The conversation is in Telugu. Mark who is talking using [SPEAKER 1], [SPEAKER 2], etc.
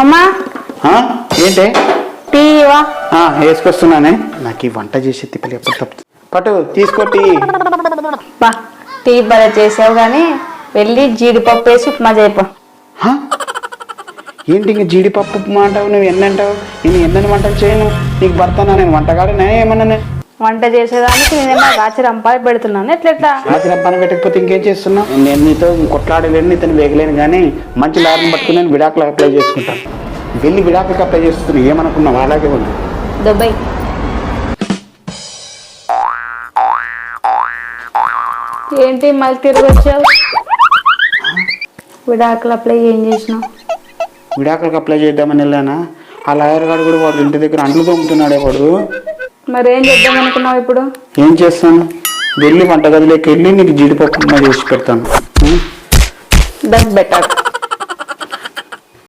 [SPEAKER 1] అమ్మా?
[SPEAKER 2] ఏంటే? వేసుకొస్తున్నానే. నాకు ఈ వంట చేసే తిప్పలు ఎప్పుడు తప్పు పట్టు తీసుకోటి
[SPEAKER 1] బా టీ భలే చేసావు కానీ వెళ్ళి జీడిపప్పు వేసి ఉప్మా చేయపో.
[SPEAKER 2] ఏంటి ఇంక జీడిపప్పు ఉప్మా అంటావు? నువ్వు ఎన్ని అంటావు నేను ఎన్నెన్ని వంటలు చేయను? నీకు భర్తనా నేను వంటగాడినా? ఏమన్నా
[SPEAKER 1] వంట చేసేదానికి నేనేమో రాచి రంపాలు పెడుతున్నాను. ఎట్లెట్లా?
[SPEAKER 2] రాత్రి పని పెట్టకపోతే ఇంకేం చేస్తున్నా నేను నీతో కొట్లాడలేను నీతో వేగలేను కానీ మంచి లాభం పట్టుకుని నేను విడాకులు అప్లై చేసుకుంటాను వెళ్ళి విడాకులకు అప్లై చేస్తున్నాను ఏమనుకున్నావు? అలాగే ఉంది.
[SPEAKER 1] దుబాయ్. ఏంటి మళ్ళీ తిరిగి వచ్చావు? విడాకులు అప్లై ఏం చేసినావు?
[SPEAKER 2] విడాకులకు అప్లై చేద్దామని వెళ్ళానా? ఆ లాయర్ గారు కూడా వాడు ఇంటి దగ్గర అంట్లు తోముతున్నాడే వాడు.
[SPEAKER 1] మరి ఏం చేద్దాం అనుకున్నావు ఇప్పుడు?
[SPEAKER 2] ఏం చేస్తాను? వెళ్ళి వంటగదిలోకి వెళ్ళి నీకు జీడిపప్పు చేసి పెడతాను?
[SPEAKER 1] That better